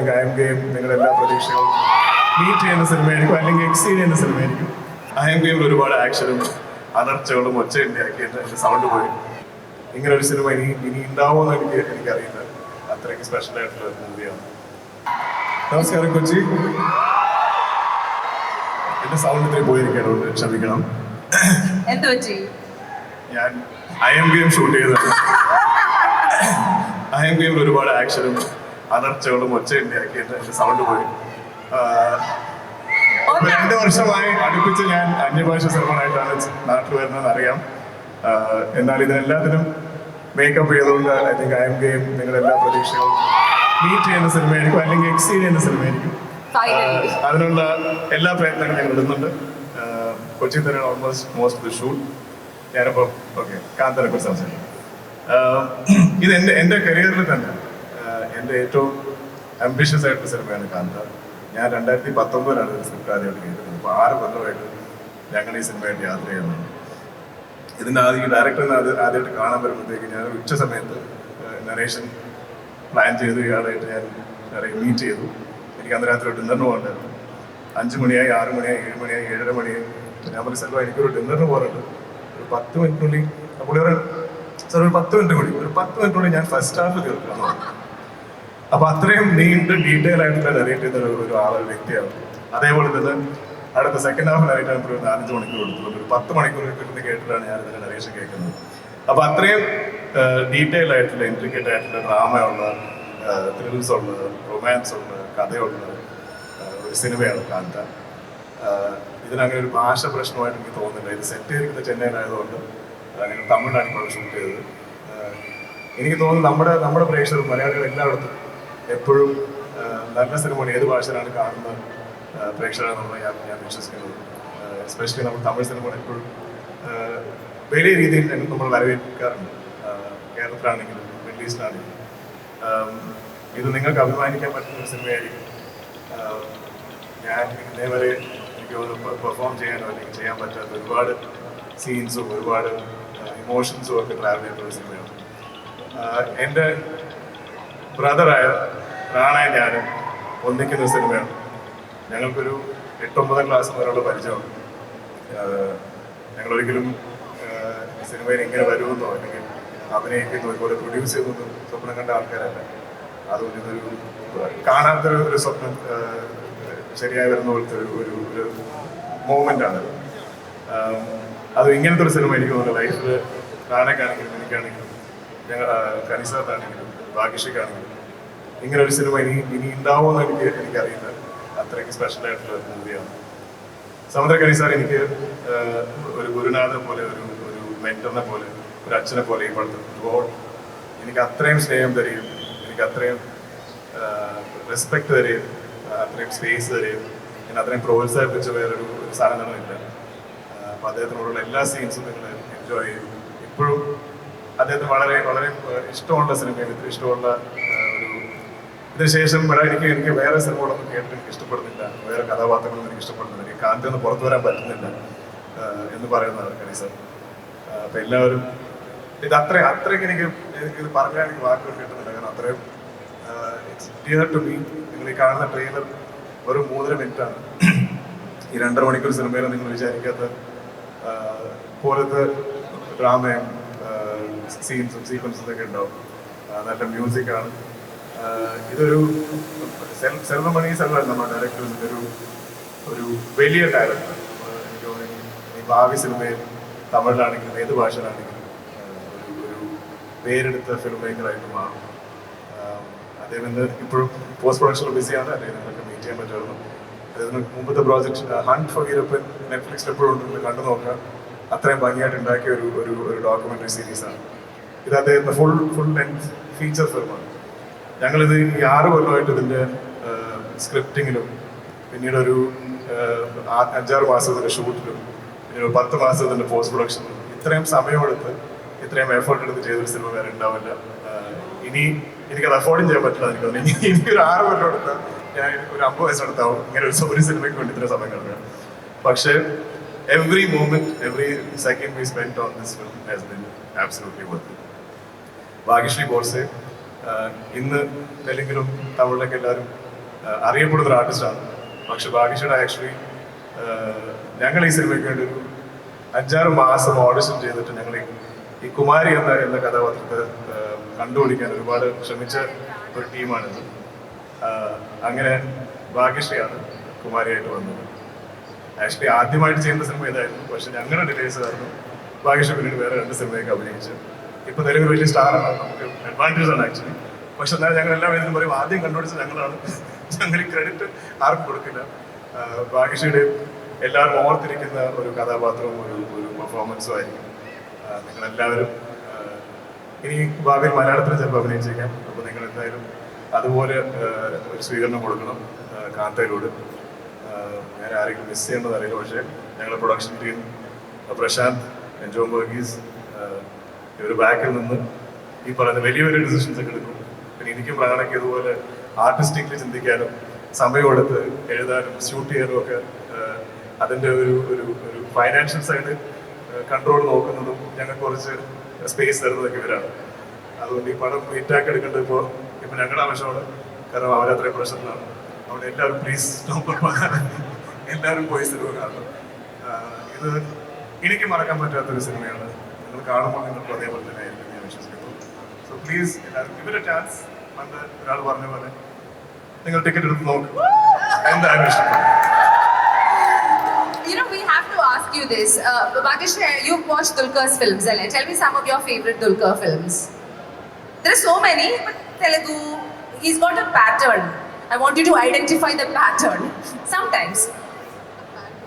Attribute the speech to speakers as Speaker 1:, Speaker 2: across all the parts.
Speaker 1: IM game നിങ്ങളുടെ എല്ലാ പ്രതീക്ഷകളും മീറ്റ് ചെയ്യുന്ന സിനിമയായിരിക്കും അല്ലെങ്കിൽ എക്സീഡ് ചെയ്യുന്ന സിനിമയായിരിക്കും. ഐഎം ഗെയിമിൽ ഒരുപാട് ആക്ഷനും അലർച്ചകളും ഒച്ചയുണ്ടാക്കിയിട്ട് എന്റെ സൗണ്ട് പോയി. ഇങ്ങനെ ഒരു സിനിമ ഇനി ഇനി ഉണ്ടാവുമെന്ന് എനിക്ക് എനിക്കറിയില്ല. അത്രയ്ക്ക് സ്പെഷ്യൽ ആയിട്ടുള്ള ഒരു മൂവിയാണ് നമസ്കാരം കൊച്ചി. എന്റെ സൗണ്ട് ഇത്രയും പോയിരിക്കണം ക്ഷമിക്കണം. ഞാൻ ഐ എം ഗെയിം ഷൂട്ട് ചെയ്തതാണ്. ഐ എം ഗെയിമിൽ ഒരുപാട് ആക്ഷനും അലർച്ചകളും ഒച്ചയുണ്ടാക്കിയിട്ട് എന്റെ സൗണ്ട് പോയി. രണ്ട് വർഷമായി അടുപ്പിച്ച് ഞാൻ അന്യഭാഷ സിനിമകളായിട്ടാണ് നാട്ടിൽ വരുന്നതെന്ന് അറിയാം. എന്നാൽ ഇതിനെല്ലാത്തിനും മേക്കപ്പ് ചെയ്തുകൊണ്ട് I think I am game നിങ്ങളുടെ എല്ലാ പ്രതീക്ഷകളും മീറ്റ് ചെയ്യുന്ന സിനിമയായിരിക്കും അല്ലെങ്കിൽ എക്സീഡ് ചെയ്യുന്ന സിനിമയായിരിക്കും. അതിനുള്ള എല്ലാ പ്രയത്നങ്ങളും ഞങ്ങൾ ഇടുന്നുണ്ട്. കൊച്ചി തന്നെയാണ് ഓൾമോസ്റ്റ് മോസ്റ്റ് ദി ഷൂട്ട് ഞാനിപ്പോൾ ഓക്കെ കാന്തനെ കുറിച്ച് സംസാരിക്കും. ഇത് എന്റെ എന്റെ കരിയറിൽ തന്നെ എന്റെ ഏറ്റവും അംബിഷ്യസ് ആയിട്ടുള്ള സിനിമയാണ് കാന്ത. ഞാൻ രണ്ടായിരത്തി പത്തൊമ്പതിലാണ് ഒരു സ്ക്രിപ്റ്റ് ആദ്യമായിട്ട് കേട്ടത് അപ്പോൾ ആറ് കൊല്ലമായിട്ട് ഞങ്ങൾ ഈ സിനിമയായിട്ട് യാത്ര ചെയ്യുന്നത് ഇതിന്റെ ആദ്യം ഡയറക്ടറിനെ അത് ആദ്യമായിട്ട് കാണാൻ വരുമ്പോഴത്തേക്ക് ഞാൻ ഉച്ച സമയത്ത് നരേഷൻ പ്ലാൻ ചെയ്ത്. ഇയാളായിട്ട് ഞാൻ മീറ്റ് ചെയ്തു. എനിക്ക് അന്ന് രാത്രി ഡിന്നറിന് പോകണ്ടായിരുന്നു അഞ്ച് മണിയായി ആറ് മണിയായി ഏഴ് മണിയായി ഏഴര മണിയായി. ഞാൻ പറഞ്ഞു സെൽവ എനിക്കൊരു ഡിന്നറിന് പോകാറുണ്ട് ഒരു പത്ത് മിനിറ്റിനുള്ളിൽ അപ്പോൾ സാർ ഒരു പത്ത് മിനിറ്റ് കൂടി ഒരു പത്ത് മിനിറ്റിനുള്ളിൽ ഞാൻ ഫസ്റ്റ് ഹാഫ് തീർക്കണം അപ്പൊ അത്രയും നീണ്ട് ഡീറ്റെയിൽ ആയിട്ടുള്ള നരേറ്റ് ചെയ്ത ഒരു- ആളൊരു വ്യക്തിയാണ്. അതേപോലെ തന്നെ അടുത്ത സെക്കൻഡ് ഹാഫ് നരേറ്റ് ആകുമ്പോൾ ഒരു നാലഞ്ച് മണിക്കൂർ എടുത്തിട്ടുണ്ട് ഒരു പത്ത് മണിക്കൂർ കിട്ടുന്ന കേട്ടിട്ടാണ് ഞാൻ ഇതിന്റെ നരേഷൻ കേൾക്കുന്നത്. അപ്പൊ അത്രയും ഡീറ്റെയിൽ ആയിട്ടുള്ള ഇൻട്രിക്കേറ്റ് ആയിട്ടുള്ള ഡ്രാമ ഉള്ള ത്രിൽസ് ഉള്ള റൊമാൻസ് ഉള്ള കഥയുള്ള ഒരു സിനിമയാണ് കാന്ത. ഇതിനങ്ങനെ ഒരു ഭാഷ പ്രശ്നമായിട്ട് എനിക്ക് തോന്നുന്നില്ല. ഇത് സെറ്റ് ചെയ്തിരിക്കുന്നത് ചെന്നൈയിലായതുകൊണ്ട് അങ്ങനെ തമിഴിലാണ് ഇപ്പോൾ ഷൂട്ട് ചെയ്തത്. എനിക്ക് തോന്നുന്നു നമ്മുടെ നമ്മുടെ പ്രേക്ഷകർ മലയാളികൾ എല്ലായിടത്തും എപ്പോഴും നല്ല സിനിമ ഏത് ഭാഷയിലാണ് കാണുന്ന പ്രേക്ഷകരാണ് നമ്മൾ ഞാൻ വിശ്വസിക്കുന്നത് എസ്പെഷ്യലി നമ്മൾ തമിഴ് സിനിമകൾ എപ്പോഴും വലിയ രീതിയിൽ നമ്മൾ വരവേൽക്കാറുണ്ട്. കേരളത്തിലാണെങ്കിലും മിഡിൽ ഈസ്റ്റിലാണെങ്കിലും. ഇത് നിങ്ങൾക്ക് അഭിമാനിക്കാൻ പറ്റുന്ന ഒരു സിനിമയായിരിക്കും. ഞാൻ ഇതേവരെ വരെ എനിക്ക് പെർഫോം ചെയ്യാനോ അല്ലെങ്കിൽ ചെയ്യാൻ പറ്റാത്ത ഒരുപാട് സീൻസും ഒരുപാട് ഇമോഷൻസും ഒക്കെ ട്രാവൽ ചെയ്തിട്ടുള്ള സിനിമയാണ്. എന്റെ ബ്രദറായ റാണയും ഞാനും ഒന്നിക്കുന്ന സിനിമയാണ്. ഞങ്ങൾക്കൊരു എട്ടൊമ്പതാം ക്ലാസ് മുതലുള്ള പരിചയമാണ്. ഞങ്ങളൊരിക്കലും സിനിമയിൽ ഇങ്ങനെ വരുമെന്നോ അല്ലെങ്കിൽ അഭിനയിക്കുന്നു ഇതുപോലെ പ്രൊഡ്യൂസ് ചെയ്യുന്നതും സ്വപ്നം കണ്ട ആൾക്കാരല്ല. അതുകൊണ്ട് ഒരു കാണാത്തൊരു ഒരു സ്വപ്നം ശരിയായി വരുന്ന പോലത്തെ ഒരു ഒരു ഒരു ആണ് അത്. ഇങ്ങനത്തെ ഒരു സിനിമ എനിക്ക് തോന്നുന്നു. ലൈഫിൽ റാണയ്ക്കാണെങ്കിലും എനിക്കാണെങ്കിലും ഞങ്ങൾ കനിസാത്താണെങ്കിലും ഭാഗ്യശ്രീക്കാണെങ്കിലും ഇങ്ങനെ ഒരു സിനിമ ഇനി ഇനി ഉണ്ടാവുമെന്ന് എനിക്ക് എനിക്കറിയില്ല. അത്രയ്ക്ക് സ്പെഷ്യൽ ആയിട്ടുള്ള ഒരു മൂവിയാണ് സമുദ്രക്കരി സാർ എനിക്ക് ഒരു ഗുരുനാഥനെ പോലെ ഒരു ഒരു മെന്ററിനെ പോലെ ഒരു അച്ഛനെ പോലെ ഇപ്പോഴത്തെ ഗോഡ് എനിക്ക് അത്രയും സ്നേഹം തരികയും എനിക്ക് അത്രയും റെസ്പെക്ട് തരികയും അത്രയും സ്പേസ് തരികയും എന്നെ അത്രയും പ്രോത്സാഹിപ്പിച്ച വേറൊരു ഒരു ഇല്ല. അപ്പോൾ അദ്ദേഹത്തിനോടുള്ള എല്ലാ സീൻസും നിങ്ങൾ എൻജോയ് ചെയ്യും. ഇപ്പോഴും അദ്ദേഹത്തിന് വളരെ വളരെ ഇഷ്ടമുള്ള സിനിമയിൽ ഇത്ര ഇഷ്ടമുള്ള ഇതിനുശേഷം ഇവിടെ എനിക്ക് എനിക്ക് വേറെ സിനിമകളൊന്നും കേട്ടിട്ട് എനിക്ക് ഇഷ്ടപ്പെടുന്നില്ല. വേറെ കഥാപാത്രങ്ങളൊന്നും എനിക്ക് ഇഷ്ടപ്പെടുന്നില്ല. എനിക്ക് കാന്തി ഒന്ന് പുറത്തു വരാൻ പറ്റുന്നില്ല എന്ന് പറയുന്നതാണ് കണീസർ അപ്പൊ എല്ലാവരും ഇത് അത്ര അത്രയ്ക്ക് എനിക്ക് എനിക്ക് ഇത് പറഞ്ഞാൽ എനിക്ക് വാക്കുകൾ കിട്ടുന്നില്ല. കാരണം അത്രയും ഡിയർ ടു മീ നിങ്ങൾ ഈ കാണുന്ന ട്രെയിലർ ഒരു മൂന്നര മിനിറ്റ് ആണ് ഈ രണ്ടര മണിക്കൂർ സിനിമയിൽ നിങ്ങൾ വിചാരിക്കാത്ത പോലത്തെ ഡ്രാമയും സീൻസും സീക്വൻസും ഒക്കെ ഉണ്ടാവും. നല്ല മ്യൂസിക്കാണ് ഇതൊരു സെൽ- സെൽവമണി സെൽവൻ നമ്മുടെ ഡയറക്ടേഴ്സിന്റെ ഒരു ഒരു വലിയ ഡയറക്ടർ എനിക്ക് ഈ ഭാവി സിനിമയിൽ തമിഴിലാണെങ്കിലും ഏത് ഭാഷയിലാണെങ്കിലും ഒരു പേരെടുത്ത ഫിലിം മേക്കറായിട്ട് മാറും. അദ്ദേഹം ഇന്ന് ഇപ്പോഴും പോസ്റ്റ് പ്രൊഡക്ഷനിൽ ബിസിയാണ് അദ്ദേഹം നിങ്ങൾക്ക് മീറ്റ് ചെയ്യാൻ പറ്റുമായിരുന്നു അദ്ദേഹത്തിന് മുമ്പത്തെ പ്രോജക്റ്റ് ഹണ്ട് ഫോർ യൂറോപ്പ് നെറ്റ്ഫ്ലിക്സിൽ എപ്പോഴും ഉണ്ട് കണ്ടു നോക്കാം അത്രയും ഭംഗിയായിട്ട് ഉണ്ടാക്കിയ ഒരു ഒരു ഡോക്യുമെന്ററി സീരീസാണ് ഇത് അദ്ദേഹത്തിന്റെ ഫുൾ ഫുൾ ലെങ്ത് ഫീച്ചർ ഫിലിമാണ് ഞങ്ങളിത് ഈ ആറ് കൊല്ലമായിട്ട് ഇതിന്റെ സ്ക്രിപ്റ്റിങ്ങിലും പിന്നീട് ഒരു അഞ്ചാറ് മാസത്തിന്റെ ഷൂട്ടിലും പിന്നീട് പത്ത് മാസത്തിന്റെ പോസ്റ്റ് പ്രൊഡക്ഷനിലും ഇത്രയും സമയമെടുത്ത് ഇത്രയും എഫേർട്ട് എടുത്ത് ചെയ്തൊരു സിനിമ വേറെ ഉണ്ടാവില്ല. ഇനി എനിക്കത് അഫോർഡും ചെയ്യാൻ പറ്റില്ല എനിക്ക് തോന്നുന്നു. ഇനി ഒരു ആറ് കൊല്ലം എടുത്താൽ ഞാൻ ഒരു അമ്പത് വയസ്സെടുത്താവും ഇങ്ങനെ ഒരു ഒരു സിനിമയ്ക്ക് വേണ്ടി ഇത്ര സമയം കിടക്കുക പക്ഷേ every moment every second we spend on this film has been absolutely worth Bhagyashri Borse ഇന്ന് തെലുങ്കിലും തമിഴിലൊക്കെ എല്ലാവരും അറിയപ്പെടുന്ന ഒരു ആർട്ടിസ്റ്റാണ് പക്ഷെ ഭാഗ്യശ്വട ആക്ച്വലി ഞങ്ങൾ ഈ സിനിമയ്ക്ക് വേണ്ടി ഒരു അഞ്ചാറ് മാസം ഓഡിഷൻ ചെയ്തിട്ട് ഞങ്ങൾ ഈ- കുമാരി എന്ന എന്ന കഥാപാത്രത്തെ കണ്ടുപിടിക്കാൻ ഒരുപാട് ശ്രമിച്ച ഒരു ടീമാണിത്. അങ്ങനെ ഭാഗ്യശ്രീയാണ് കുമാരിയായിട്ട് വന്നത്. ആക്ച്വലി ആദ്യമായിട്ട് ചെയ്യുന്ന സിനിമ ഇതായിരുന്നു. പക്ഷെ ഞങ്ങളുടെ ഡിലേസ് കാരണം ഭാഗ്യശ്രീ പിന്നീട് വേറെ രണ്ട് സിനിമയൊക്കെ അഭിനയിച്ചു. ഇപ്പൊ നിലവിൽ വലിയ സ്റ്റാറാണ് നമുക്ക് അഡ്വാന്റേജ് ആണ് ആക്ച്വലി പക്ഷെ എന്നാലും ഞങ്ങൾ എല്ലാ വേദിയിലും പറയും ആദ്യം കണ്ടുപിടിച്ചത് ഞങ്ങളാണ്. ഞങ്ങൾ ക്രെഡിറ്റ് ആർക്കും കൊടുക്കില്ല. ആ, ഭാഗ്യശ്രീയുടെ എല്ലാവരും ഓർത്തിരിക്കുന്ന ഒരു കഥാപാത്രവും ഒരു ഒരു പെർഫോമൻസും ആയിരിക്കും. നിങ്ങളെല്ലാവരും ഇനി ഭാവിയിൽ മലയാളത്തിൽ ചിലപ്പോൾ അഭിനയിച്ചേക്കാം. അപ്പോൾ നിങ്ങൾ എന്തായാലും അതുപോലെ ഒരു സ്വീകരണം കൊടുക്കണം കാന്തയിലൂടെ. ഞാൻ ആരെങ്കിലും മിസ് ചെയ്യേണ്ടതറിയില്ല പക്ഷേ ഞങ്ങളുടെ production team Prashanth John Varghese ഇവർ ബാക്കിൽ നിന്ന് ഈ പറയുന്ന വലിയ വലിയ ഡിസിഷൻസ് ഒക്കെ എടുക്കും. പിന്നെ എനിക്കും പ്രാണയ്ക്ക് ഇതുപോലെ ആർട്ടിസ്റ്റിക്കലി ചിന്തിക്കാനും സമയം എടുത്ത് എഴുതാനും ഷൂട്ട് ചെയ്യാനും ഒക്കെ അതിന്റെ ഒരു ഒരു ഒരു ഫൈനാൻഷ്യൽ സൈഡ് കൺട്രോൾ നോക്കുന്നതും ഞങ്ങൾ കുറച്ച് സ്പേസ് തരുന്നതൊക്കെ ഇവരാണ്. അതുകൊണ്ട് ഈ പടം ഹിറ്റാക്കി എടുക്കേണ്ടത് ഇപ്പോൾ ഇപ്പൊ ഞങ്ങളുടെ ആവശ്യമാണ്. കാരണം അവരത്രയും പ്രശ്നത്തിലാണ് അവിടെ എല്ലാവരും പ്ലീസ് എല്ലാവരും പോയി സിനിമ കാണണം. ഇത് എനിക്ക് മറക്കാൻ പറ്റാത്തൊരു സിനിമയാണ് നിങ്ങൾ കാണുമ്പോൾ നിങ്ങൾക്ക് അതേപോലെ തന്നെ ആയിരിക്കും ഞാൻ വിശ്വസിക്കുന്നു സോ പ്ലീസ് എല്ലാവരും ഇവരുടെ ചാൻസ് പണ്ട് ഒരാൾ പറഞ്ഞ പോലെ നിങ്ങൾ ടിക്കറ്റ് എടുത്ത് നോക്കും എന്തായാലും ഇഷ്ടപ്പെടും
Speaker 2: You know, we have to ask you this. Uh, Bhageshwar, you've watched Dulquer's films, Ellen. Tell me some of your favorite Dulquer films. There are so many, but Telugu, he's got a pattern. I want you to identify the pattern. Sometimes.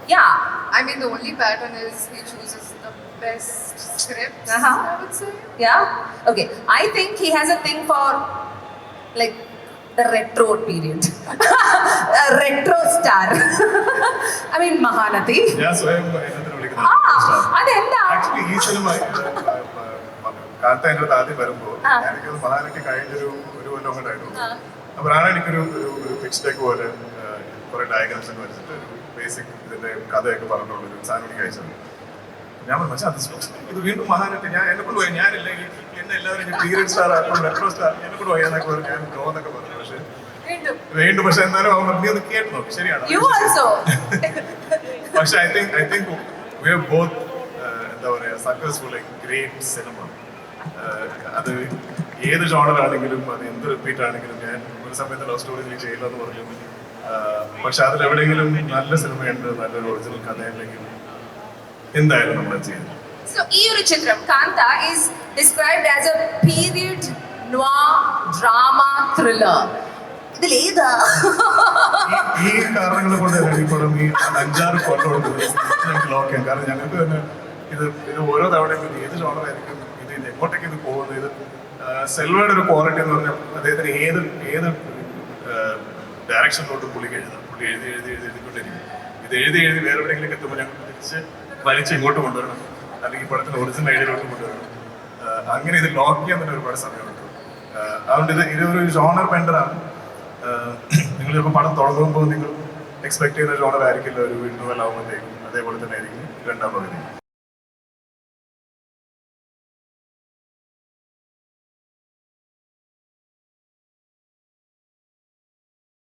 Speaker 2: Yeah.
Speaker 3: I mean, the only pattern is he chooses the best scripts,
Speaker 2: Uh-huh.
Speaker 3: I would say.
Speaker 2: Yeah? Okay. I think he has a thing for like the retro period. a retro star. I mean Mahanati. Yeah.
Speaker 1: So
Speaker 2: അതെന്താ
Speaker 1: actually ഈ cinema കാലത്ത് എന്റെ അടുത്ത് ആദ്യം വരുമ്പോൾ. എനിക്കത് മഹാനൊക്കെ കഴിഞ്ഞൊരു ഒരു കൊല്ലം കൊണ്ടായിരുന്നു എനിക്കൊരു ഒരു പോലെ കുറെ ഡയഗ്രാംസ് ഒക്കെ വരച്ചിട്ട് ബേസിക് ഇതിന്റെ കഥയൊക്കെ പറഞ്ഞുള്ള ഒരു സാധനം എനിക്ക് അയച്ചത് ഞാൻ പറഞ്ഞു അത് ഇത് വീണ്ടും മഹാനായിട്ട് ഞാൻ എന്നെ കൊണ്ട് പോയി. ഞാനില്ലെങ്കിൽ എന്നെ എല്ലാവരും പീരിയഡ് സ്റ്റാർ ആക്കും മെട്രോ സ്റ്റാർ എന്നെ കൊണ്ട് പോയി എന്നൊക്കെ പറഞ്ഞു ഞാൻ ഗോ എന്നൊക്കെ പറഞ്ഞു. പക്ഷേ
Speaker 2: വീണ്ടും.
Speaker 1: പക്ഷെ എന്നാലും അവൻ "നീ ഒന്ന് കേട്ട് നോക്കി. ശരിയാണ്. പക്ഷെ I think I think we are both എന്താ പറയാ സക്സസ്ഫുൾ ഗ്രേറ്റ് സിനിമ അത് ഏത് ജോണറാണെങ്കിലും അത് എന്ത് റിപ്പീറ്റ് ആണെങ്കിലും ഞാൻ ഒരു സമയത്ത് ലവ് സ്റ്റോറി നീ ചെയ്യില്ല എന്ന് പറഞ്ഞു. പക്ഷെ അതിൽ എവിടെയെങ്കിലും നല്ല സിനിമയുണ്ട് നല്ലൊരു ഒറിജിനൽ കഥയുണ്ടെങ്കിൽ എന്തായാലും നമ്മൾ ചെയ്യുന്നത്
Speaker 2: So, ഈ ഒരു ചിത്രം കാന്ത is described as a period noir drama thriller. ഇതിൽ ഏതാ
Speaker 1: ഈ ഈ കാരണങ്ങൾ കൊണ്ട് ഇപ്പോഴും ഈ അഞ്ചാറ് കൊല്ലം ഉണ്ട് ഞങ്ങൾക്ക് ലോക്ക് കാരണം ഞങ്ങൾക്ക് തന്നെ ഇത് ഇത് ഓരോ തവണയും ഇത് ഏത് ജോണറായിരിക്കും ഇത് ഇത് എങ്ങോട്ടേക്ക് ഇത് പോകുന്നത് ഇത് സെൽവയുടെ ഒരു ക്വാളിറ്റി എന്ന് പറഞ്ഞാൽ അദ്ദേഹത്തിന് ഏത് ഏത് ഡയറക്ഷനിലോട്ട് പുള്ളിക്ക് എഴുതാം. പുള്ളി എഴുതി എഴുതി എഴുതി എഴുതിക്കൊണ്ടിരിക്കും. ഇത് എഴുതി എഴുതി വേറെ എവിടെയെങ്കിലും എത്തുമ്പോൾ ഞങ്ങൾ തിരിച്ച് വലിച്ച് ഇങ്ങോട്ട് കൊണ്ടുവരണം. അല്ലെങ്കിൽ പടത്തിന് ഒറിജിനൽ ഐഡിയയിലോട്ട് കൊണ്ടുവരണം. അങ്ങനെ ഇത് ലോക്ക് ചെയ്യാൻ തന്നെ ഒരുപാട് സമയമുണ്ട്. അതുകൊണ്ട് ഇത് ഇതൊരു ജോണർ ബെൻഡറാണ് നിങ്ങൾ ചിലപ്പോൾ പടം തുടങ്ങുമ്പോൾ നിങ്ങൾ എക്സ്പെക്ട് ചെയ്യുന്ന ജോണർ ആയിരിക്കില്ല. ഒരു വീണ്ടും ആകുമ്പോഴത്തേക്കും അതേപോലെ തന്നെ ആയിരിക്കും. രണ്ടാം പകുതി.